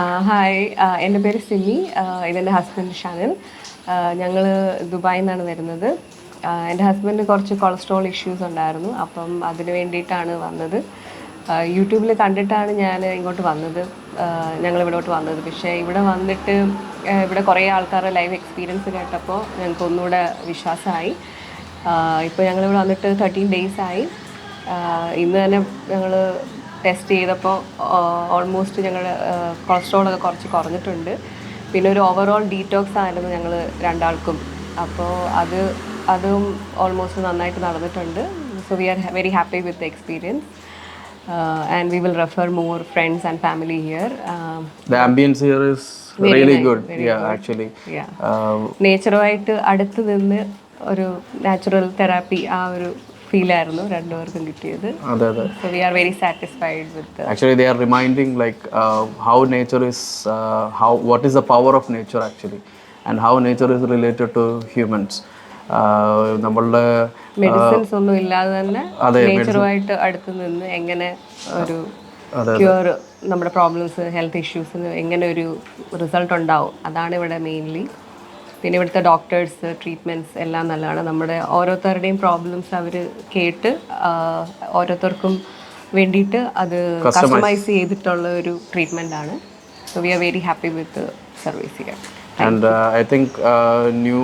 Hi എന്റെ പേര് സിമി. ഇതെന്റെ ഹസ്ബൻഡ് ഷാനിൽ. ഞങ്ങൾ ദുബായിൽ നിന്നാണ് വരുന്നത്. എന്റെ ഹസ്ബൻഡ് കുറച്ച് കൊളസ്ട്രോൾ ഇഷ്യൂസ് ഉണ്ടായിരുന്നു. അപ്പം അതിന് വേണ്ടിയിട്ടാണ് വന്നത്. യൂട്യൂബിൽ കണ്ടിട്ടാണ് ഞാൻ ഇങ്ങോട്ട് വന്നത്. ഞങ്ങൾ ഇവിടോട്ട് വന്നത്. പക്ഷേ ഇവിടെ വന്നിട്ട് ഇവിടെ കുറേ ആൾക്കാരുടെ ലൈവ് എക്സ്പീരിയൻസ് കേട്ടപ്പോൾ ഞങ്ങൾക്ക് ഒന്നുകൂടെ വിശ്വാസമായി. ഇപ്പോൾ ഞങ്ങളിവിടെ വന്നിട്ട് തേർട്ടീൻ ഡേയ്സ് ആയി. ഇന്ന് തന്നെ ഞങ്ങൾ ടെസ്റ്റ് ചെയ്തപ്പോൾ ഓൾമോസ്റ്റ് ഞങ്ങൾ കൊളസ്ട്രോളൊക്കെ കുറച്ച് കുറഞ്ഞിട്ടുണ്ട്. പിന്നെ ഒരു ഓവറോൾ ഡീറ്റോക്സ് ആയിരുന്നു ഞങ്ങൾ രണ്ടാൾക്കും. അപ്പോൾ അത് അതും ഓൾമോസ്റ്റ് നന്നായിട്ട് നടന്നിട്ടുണ്ട്. So we are very happy with the experience and we will refer more friends and family here really good. Actually നേച്ചറുമായിട്ട് അടുത്ത് നിന്ന് ഒരു നാച്ചുറൽ തെറാപ്പി ആ ഒരു ഫീലായിരുന്നു രണ്ടുപേർക്കും കിട്ടിയത്. അതെ അതെ. So we are very satisfied with actually they are reminding like how nature nature is what how what is the power of nature actually and how nature is related to humans. Uh, നമ്മളുടെ medicines ഒന്നും ഇല്ലാതെ തന്നെ നേച്ചറുമായിട്ട് അടുത്ത് നിന്ന് എങ്ങനെ ഒരു cure നമ്മുടെ problems health ഇഷ്യൂസിന് എങ്ങനെ ഒരു റിസൾട്ട് ഉണ്ടാവും അതാണ് ഇവിടെ മെയിൻലി പിന്നെ ഇവിടുത്തെ ഡോക്ടേഴ്സ് ട്രീറ്റ്മെന്റ്സ് എല്ലാം നല്ലതാണ്. നമ്മുടെ ഓരോരുത്തരുടെയും പ്രോബ്ലംസ് അവർ കേട്ട് ഓരോരുത്തർക്കും വേണ്ടിയിട്ട് അത് കസ്റ്റമൈസ് ചെയ്തിട്ടുള്ള ഒരു ട്രീറ്റ്മെന്റ് ആണ്. So we are very happy with service ചെയ്യാൻ and I i new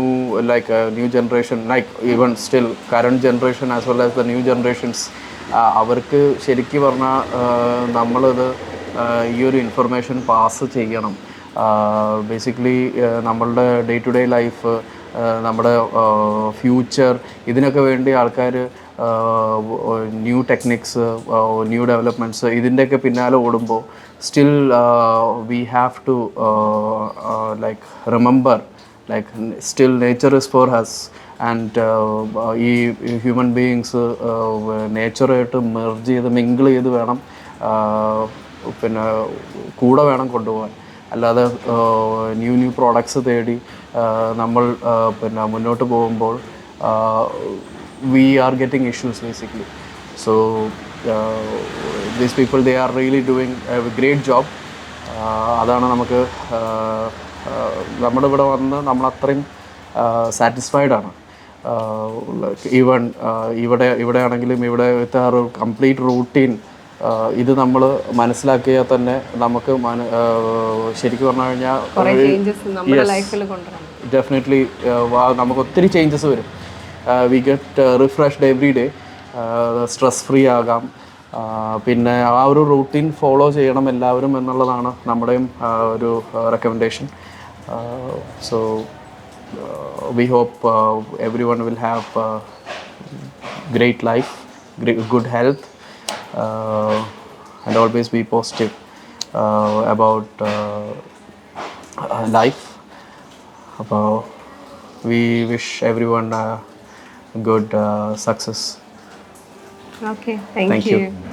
like new generation like new still like generation as well as as new generations the new generations uh, അവർക്ക് ശരിക്കും പറഞ്ഞാൽ നമ്മളിത് uh, ഈ ഒരു information pass ചെയ്യണം. Basically നമ്മളുടെ day to day life നമ്മുടെ ഫ്യൂച്ചർ ഇതിനൊക്കെ വേണ്ടി ആൾക്കാർ ന്യൂ ടെക്നിക്സ് ന്യൂ ഡെവലപ്മെന്റ്സ് ഇതിന്റെയൊക്കെ പിന്നാലെ ഓടുമ്പോൾ still we have to like remember like still nature is for us and ഈ ഹ്യൂമൻ ബീയിങ്സ് നേച്ചറായിട്ട് മെർജ് ചെയ്ത് മിങ്കിൾ ചെയ്ത് വേണം പിന്നെ കൂടെ വേണം കൊണ്ടുപോകാൻ അല്ലാതെ ന്യൂ ന്യൂ പ്രോഡക്ട്സ് തേടി നമ്മൾ പിന്നെ മുന്നോട്ട് പോകുമ്പോൾ we are getting issues basically so these people they are really doing great job അതാണ് നമുക്ക് നമ്മുടെ ഇവിടെ വന്ന് നമ്മൾ അത്രയും സാറ്റിസ്ഫൈഡ് ആണ്. ഈവൺ ഇവിടെ ഇവിടെ ആണെങ്കിലും ഇവിടെ വിത്ത് ആർ കംപ്ലീറ്റ് റൂട്ടീൻ ഇത് നമ്മൾ മനസ്സിലാക്കിയാൽ തന്നെ നമുക്ക് ശരിക്കും പറഞ്ഞു കഴിഞ്ഞാൽ ഡെഫിനറ്റ്ലി നമുക്ക് ഒത്തിരി ചേഞ്ചസ് വരും. We get refreshed every day stress free ആകാം. പിന്നെ ആ ഒരു റൂട്ടീൻ ഫോളോ ചെയ്യണം എല്ലാവരും എന്നുള്ളതാണ് നമ്മുടെയും ഒരു recommendation so we hope everyone will have great life good health Uh, and always be positive uh, about uh, life. About we wish everyone good success. Okay, thank, thank you. you.